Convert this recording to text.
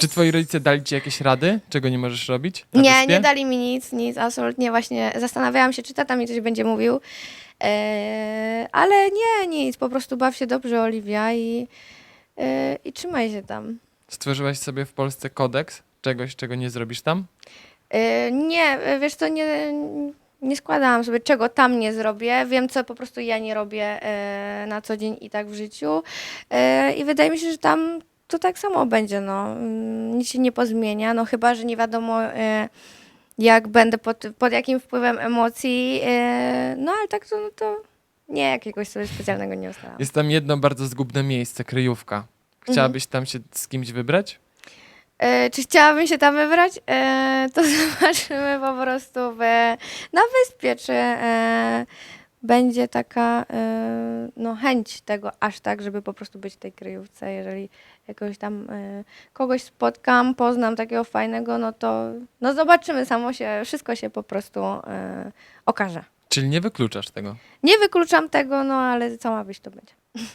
Czy twoi rodzice dali ci jakieś rady, czego nie możesz robić? na Nie, wyspie? nie dali mi nic, nic, absolutnie właśnie zastanawiałam się, czy tata mi coś będzie mówił, e, ale nie, nic, po prostu baw się dobrze, Oliwia i, e, i trzymaj się tam. Stworzyłaś sobie w Polsce kodeks czegoś, czego nie zrobisz tam? E, nie, wiesz co, nie, nie składałam sobie, czego tam nie zrobię, wiem, co po prostu ja nie robię e, na co dzień i tak w życiu e, i wydaje mi się, że tam to tak samo będzie, no, Mm, nic się nie pozmienia, no chyba, że nie wiadomo... E, jak będę pod, pod jakim wpływem emocji, e, no ale tak to, no to nie jakiegoś sobie specjalnego nie ustalam. Jest tam jedno bardzo zgubne miejsce, kryjówka. Chciałabyś tam się z kimś wybrać? E, czy chciałabym się tam wybrać? E, to zobaczymy po prostu w, na wyspie, czy e, będzie taka e, no, chęć tego aż tak, żeby po prostu być w tej kryjówce. Jeżeli jakoś tam e, kogoś spotkam, poznam takiego fajnego, no to no zobaczymy, samo się, wszystko się po prostu e, okaże. Czyli nie wykluczasz tego. Nie wykluczam tego, no ale co ma być, to będzie.